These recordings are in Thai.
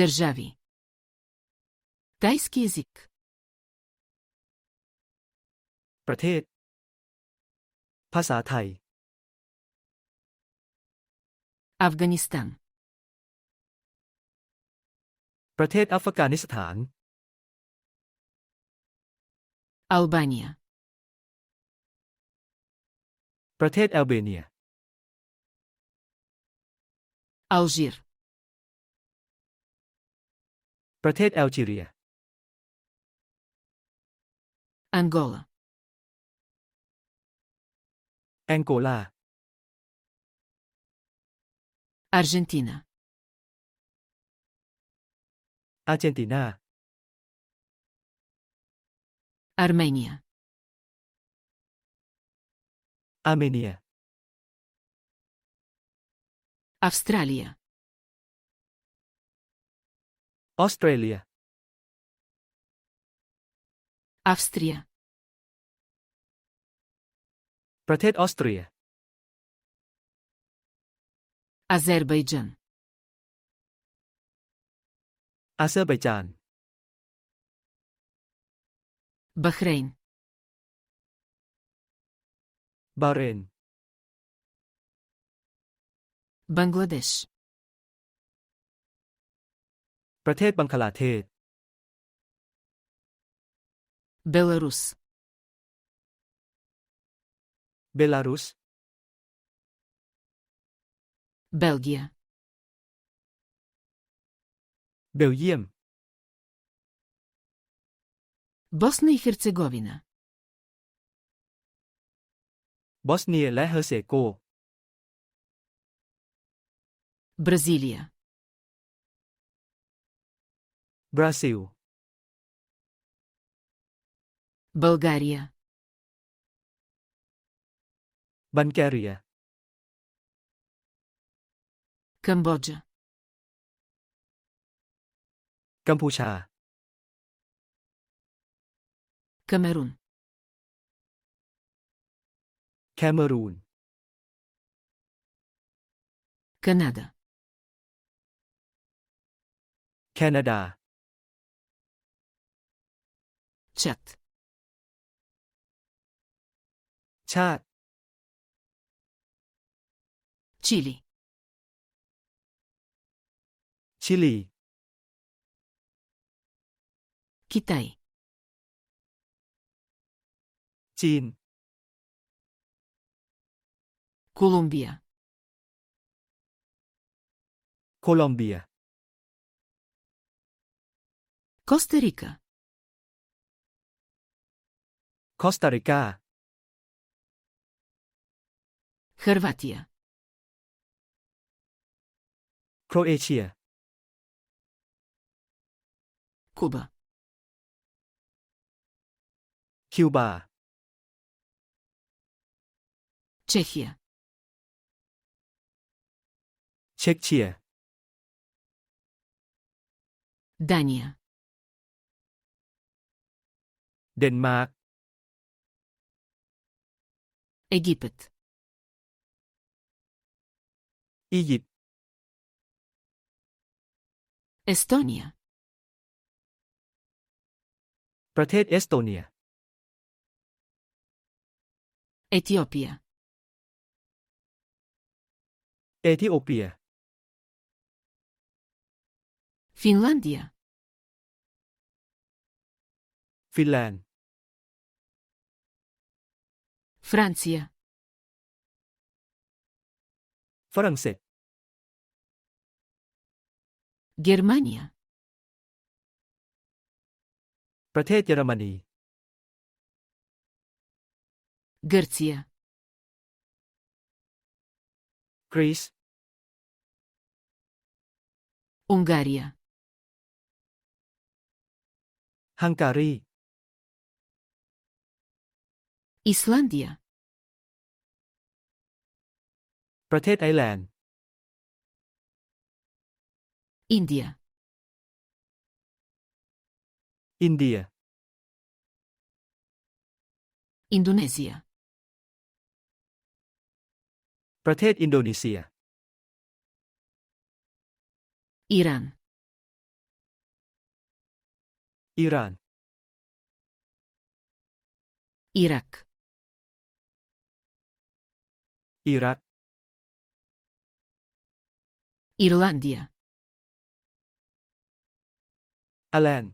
Държави. Тайски език. ประเทศ ภาษาไทย Афганистан. ประเทศอัฟกานิสถาน Албания. ประเทศแอลเบเนีย Алжир. ประเทศแอลจีเรีย Ангола. แองโกลา Аржентина. อาร์เจนตินา Армения. อาร์เมเนีย Австралия. ออสเตรเลีย Австрия. ประเทศออสเตรีย Азербайджан. อาเซ ประเทศบังคลาเทศ Беларус. เบลารุส Белгия. เบลเยียม Босна и Херцеговина. บอสเนียและเฮอร์เซโก Бразилия. Brazil. Bulgária. Bancária. Cambodia. Campucha. Camerún. Cameroon. Canadá. Canada. Chat. Chat. Chili, Chili, Kitai. Chin. Colombia. Colombia. Costa Rica. Коста Рика Хърватия Кроечия Куба Кюба Чехия Чекчия Дания Денмарк ดนมาร์ก Египет. อียิปต์ Естония. ประเทศเอสโตเนีย Етиопия. เอธิโอเปีย Финландия. ฟินแลนด์ Франция. ฝรั่งเ ศส Германия. ประเทศเยอรมนี Гърция. กรีซ Унгария. ฮังการี Исландия. ประเทศไอร์แลนด์ อินเดีย อินเดีย อินโดนีเซีย ประเทศอินโดนีเซีย อิหร่าน อิหร่าน อิรัก อิรัก ลนเดียอาแลนด์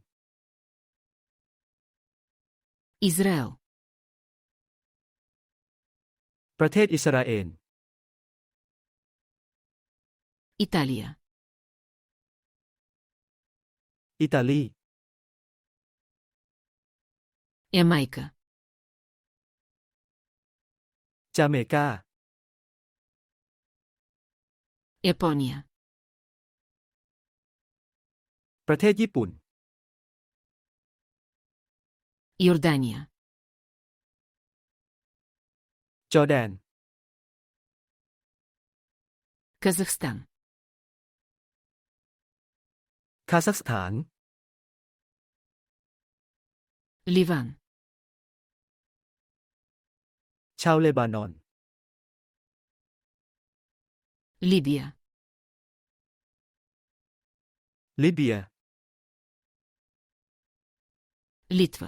อิสราเอล ประเทศอิสราเอล อิตาเลีย อิตาลี เอเมริกาจาเมกา เอโปเนีย ประเทศญี่ปุ่นยอร์ดาเนียจอร์แดนคาซัคสถานคาซัคสถานลิบันชาวเลบานอนลิเบียลิเบีย ลิทัว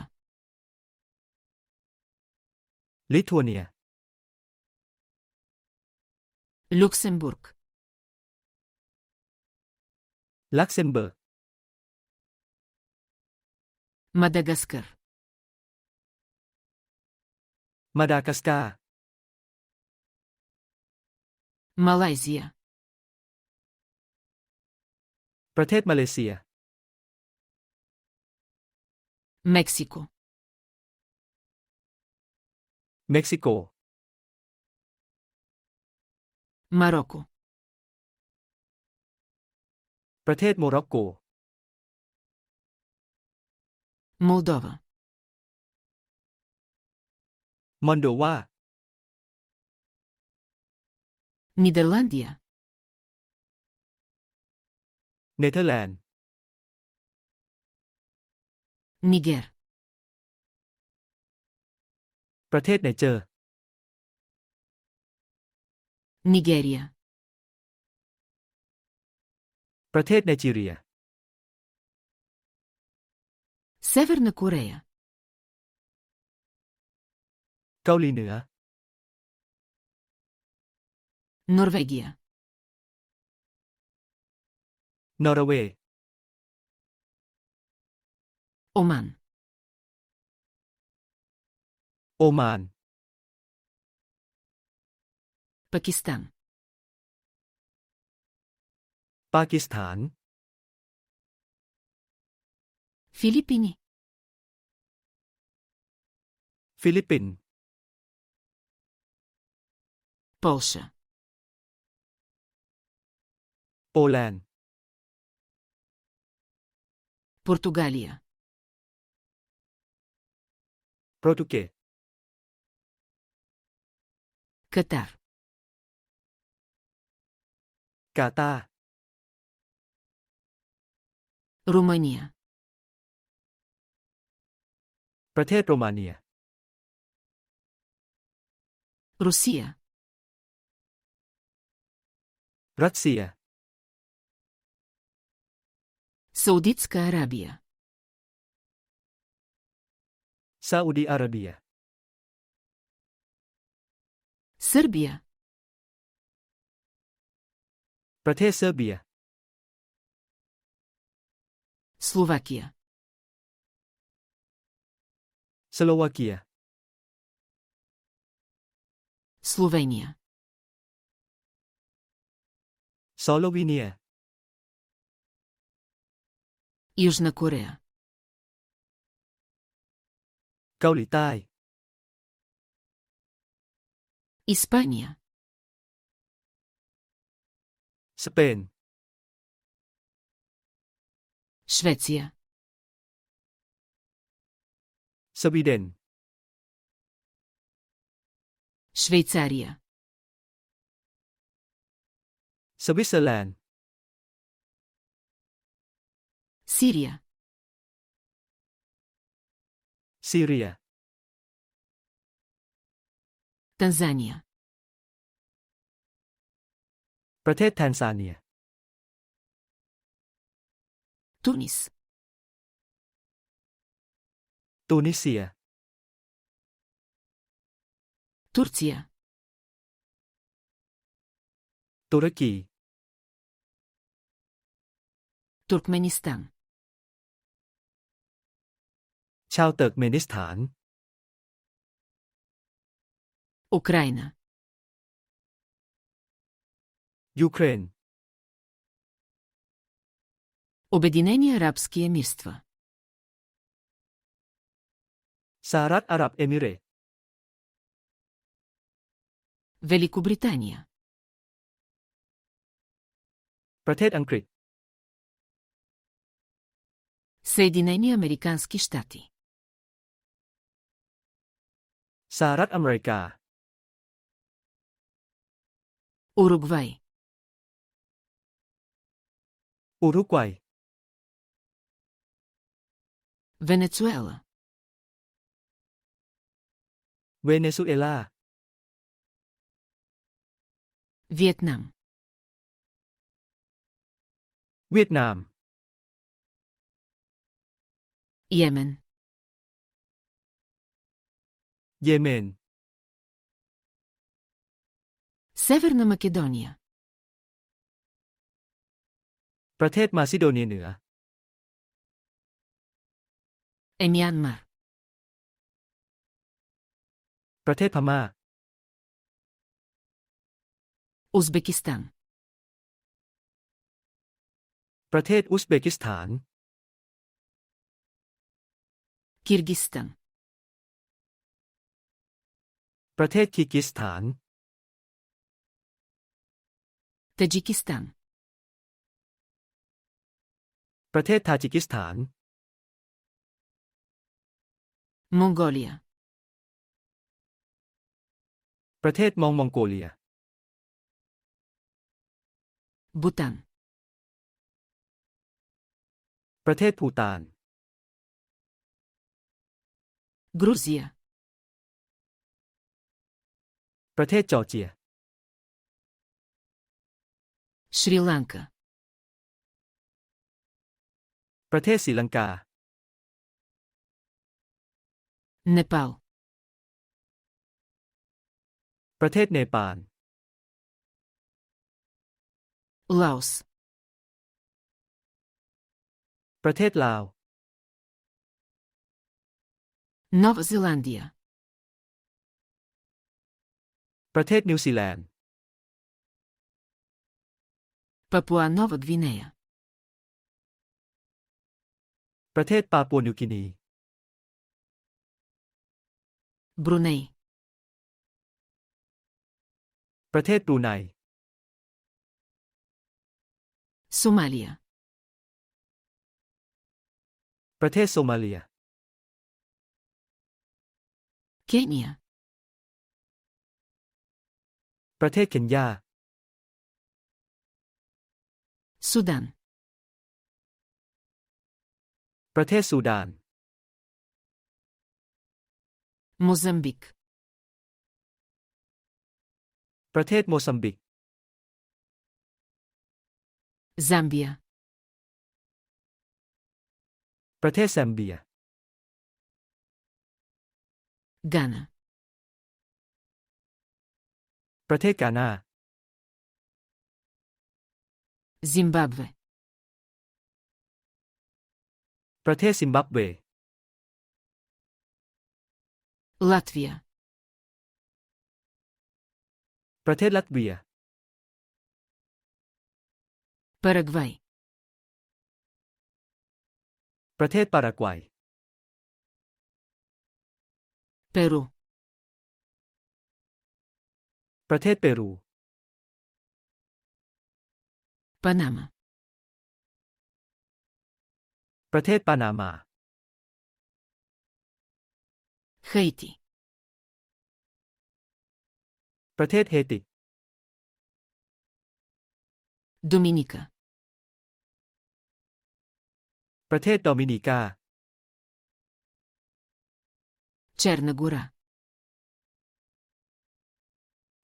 ลิทัวเนียลุกเซมบูร์กลักเซมเบิร์กมาดากัสการมาดากัสการ์มาเลเซียประเทศมาเลเซีย เม็กซิโกเม็กซิโกมาร็อกโกประเทศโมร็อกโกมอลโดวามอนโดวานิเดอร์แลนเดียเนเธอร์แลนด์ นิเกรประเทศไนเจอร์นิเกเรีย ประเทศไนจีเรียเซเวอร์นาคอเรียเกาหลีเหนือนอร์เวเกียนอร์เวย์ โอมานโอมา นปากีสถานปากี สถาน ฟิลิปปินี ฟิลิปปินส์ ปอลชา โปแลนด์ ปอร์ตุกาเลีย โปรตุเกส กาตาร์ กาตาร์ รูมาเนีย ประเทศโรมาเนีย รัสเซีย รัสเซีย ซาอุดิสกาอาระเบีย ซาอุดีอา เบีย เซอร์เบีย ประเทศเซอร์เบีย สโลวาเกีย สโลวาเกีย สโลเวเนีย โซโลวีเนีย ยูจนาคอเรีย เกาหลีใต้ อิสปาเนีย สเปน ชเวเซีย สวีเดน ชเวซาเรีย สวิตเซอร์แลนด์ ซี ซีเรีย Tanzania ประเทศแทนซาเนีย ตุนิส ตูนิเซีย ตุรเซีย ตุรกี ตุร์กเมนิสถาน ชาวเติร์กเมนิสถาน Украина, ยูเครน Обединени арабски емирства, สหรัฐอาหรับเอมิเรตส์ Великобритания, ประเทศอังกฤษ Съединени американски щати, สหรัฐอเมริกา อุรุกวัย อุรุกวัย เวเนซุเอลา เวเนซุเอลา เวียดนาม เวียดนาม เยเมน Северна Македония, ประเทศมาซิโดเนียเหนือ Емянмар, ประเทศพม่า Узбекистан, ประเทศอุซเบกิสถาน Киргизстан, ประเทศคีร์กิสถาน ตาจิกิสถาน ประเทศทาจิกิสถาน มองโกเลีย ประเทศมองมองโกเลีย บูตัน ประเทศภูตาน กรูเซีย ประเทศจอร์เจียศรีลังกาประเทศศรีลังกา เนปาล ประเทศเนปาล ลาวส ประเทศลาว Nova Zelândia ประเทศนิวซีแลนด์ Папуа Нова Гвинея, ประเทศปาปัวนิวกินี Бруней, ประเทศบรูไน Сомалия, ประเทศโซมาเลีย Кения, ประเทศเคนยา สุดาน ประเทศซูดาน โมซัมบิก ประเทศโมซัมบิก ซัมเบีย ประเทศแซมเบีย กานา ประเทศกานาซิมบับเว ประเทศซิมบับเว ลัตเวีย ประเทศลัตเวียปารากวัย ประเทศปารากวัย เปรู ะเทศเปรู Панама, ประเทศปานามา Хаити, ประเทศเฮติ Доминика, ประเทศโดมินิกา Черна гора,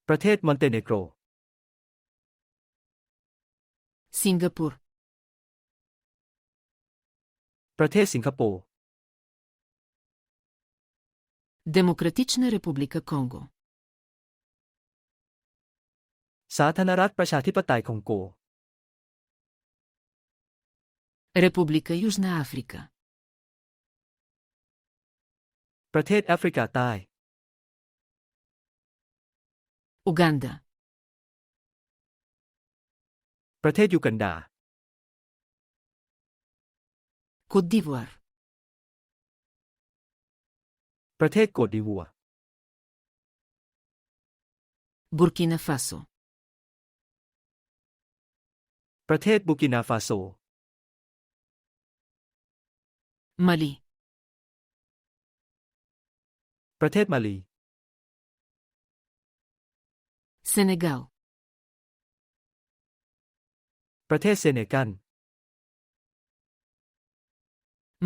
ประเทศมอนเตเนโกร Сингапур, ประเทศสิงคโปร์ Демократична република Конго. สาธารณรัฐประชาธิปไตยคองโก Република Южна Африка. ประเทศแอฟริกาใต้ อูกันดา ประเทศยูกันดา คุดิวอรประเทศโกดิวัวบูรกินาฟาโซ ประเทศบุกินาฟาโซ มาลี ประเทศมาลี Senegal ประเทศเซเนกัล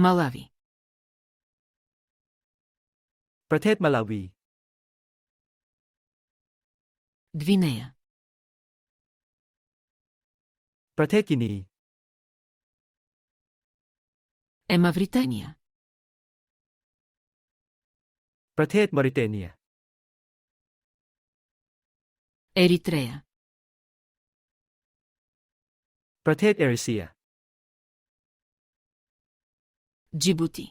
Malawi ประเทศมาลาวี Gvinea ประเทศกินี เอมาบริเตเนีย ประเทศมอริเตเนีย เอริเทรียประเทศเอริเซีย จิบูติ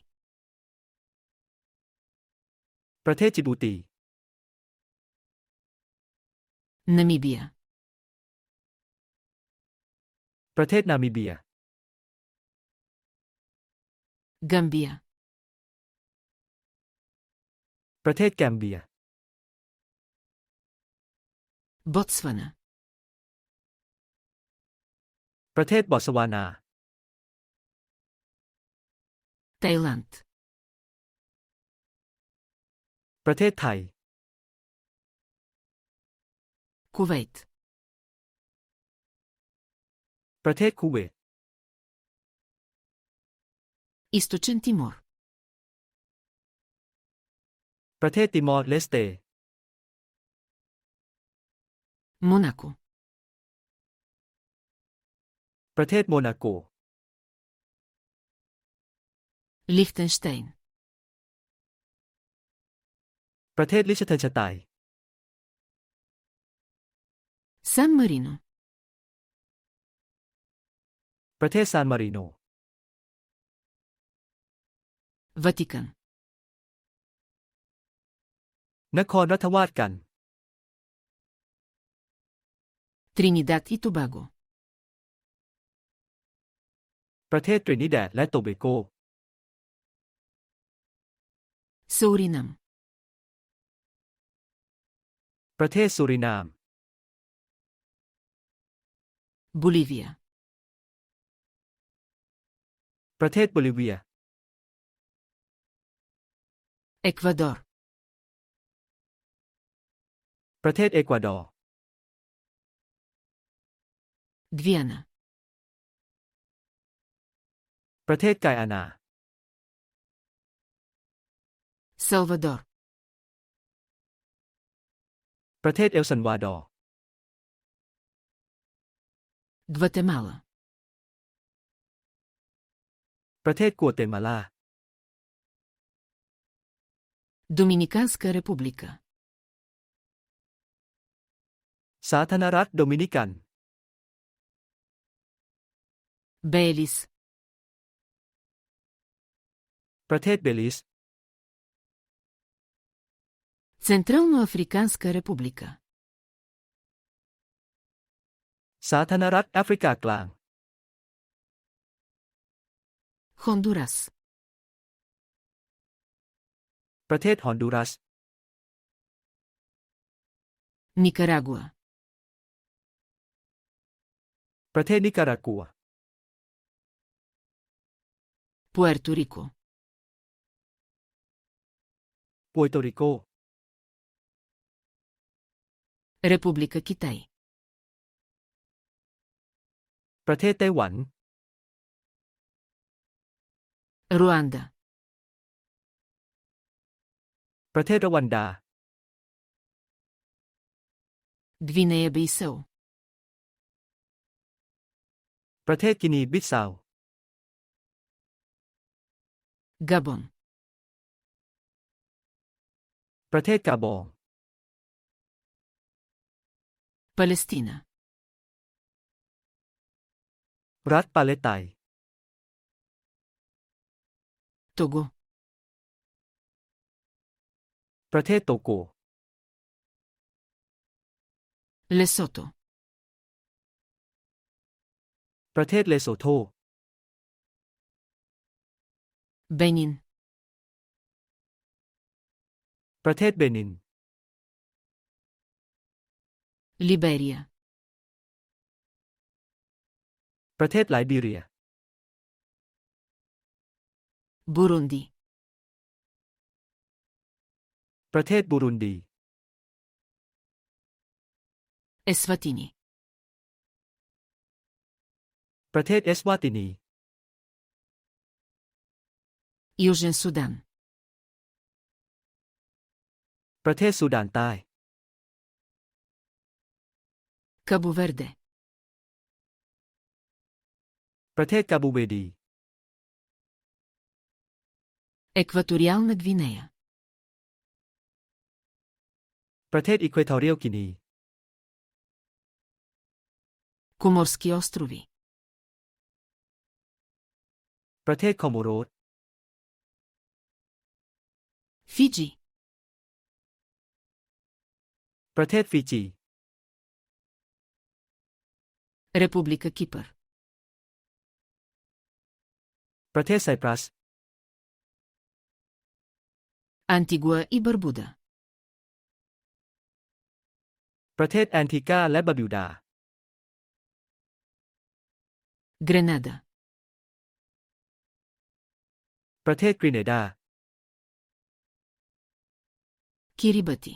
ประเทศจิบูตินามิเบีย ประเทศนามิเบีย กัมเบีย ประเทศแกมเบีย บอตสวานา ประเทศบอตสวานา ไต้หนันประเทศไทย คูเวต ประเทศคูเวต อิสตูเชนติมอร์ ประเทศติมอร์เลสเต โมนาโก ประเทศโมนาโก ลิขเทนสไตนประเทศลิชเทนสไตน์ซานมาริโน ประเทศซานมาริโน วาติกัน นครรัฐวาดกัน Тринидад и Тобаго. ประเทศตรินิแดดและโตเบโก Сауринам. ประเทศสุรินาม Боливия. ประเทศโบลิเวีย Еквадор. ประเทศเอกวาดอร์ Гвиана. ประเทศไกอานา Салвадор. ประเทศเอลซันวาดอร์ Гватемала. ประเทศกัวเตมาลา Доминиканска република. สาธารณรัฐโดมินิกัน Белис. ประเทศเบลิส Централноафриканска република. สาธารณรัฐแอฟริกากลาง Хондурас. ประเทศฮอนดูรัส Никарагуа. ประเทศนิการากัว Пуерто Рико. ปัวโตริโก Република Китай. ประเทศไต้หวัน Руанда. ประเทศรวันดา Гвинея Бейсао. ประเทศกินีบิสซาว กาบอนประเทศกาบองปาเลสไตน์รัฐปาเลสไตน์โตโกประเทศโตโกเลโซโตประเทศเลโซโท เบนิน ประเทศเบนิน ลิเบเรีย ประเทศไลบีเรีย บุรุนดี ประเทศบูรุนดี เอสวาตินี ประเทศเอสวาตินี Южен Судан. ประเทศสุดานใต้ Кабо Верде. ประเทศกาบูเวดี Екваториална Гвинея. ประเทศอีควอทอเรียลกินี Коморски острови. ประเทศคอมโมโรส Фиджи. ประเทศฟิจี Република Кипър. ประเทศไซปรัส Антигуа и Барбуда. ประเทศแอนทิกาและบาบิวดา Гренада. ประเทศกรีเนดา Кирибати.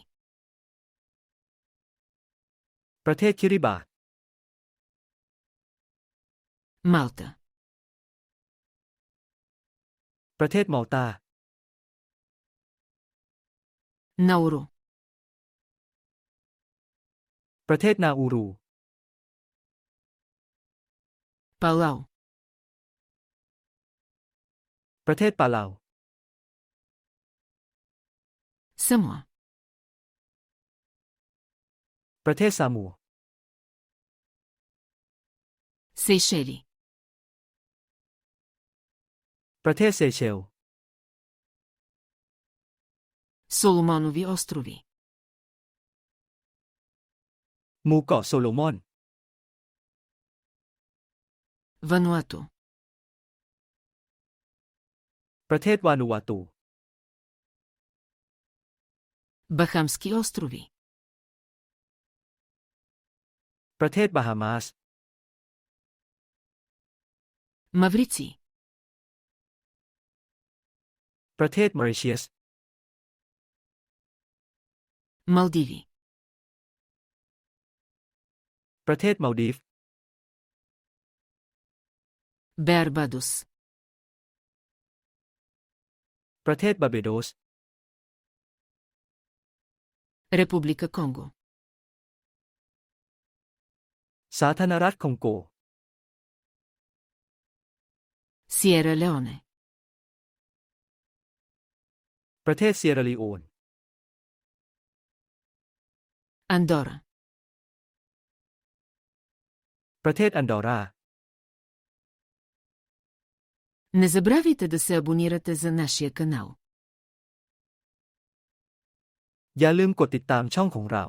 ประเทศคิริบาต Малта. ประเทศมอลตา Науру. ประเทศนาอูรู Палау. ประเทศปาเลา Самоа. ประเทศซามัว Сейшели. ประเทศเซเชล Соломонови острови. หมู่เกาะโซโลมอน Вануато. ประเทศวานูวาตู Бахамски острови. ประเทศบาฮามาส มาริซี ประเทศมาริเชียสมาลดีวี ประเทศมาลดีฟ เบอร์บาดุส ประเทศบาเบโดส República Congo สาธารณรัฐคองโก Сиера Леоне. ประเทศเซียราลีโอน Андора. ประเทศอันดอรา Не забравяйте да се абонирате за нашия канал. อย่าลืมกดติดตามช่องของเรา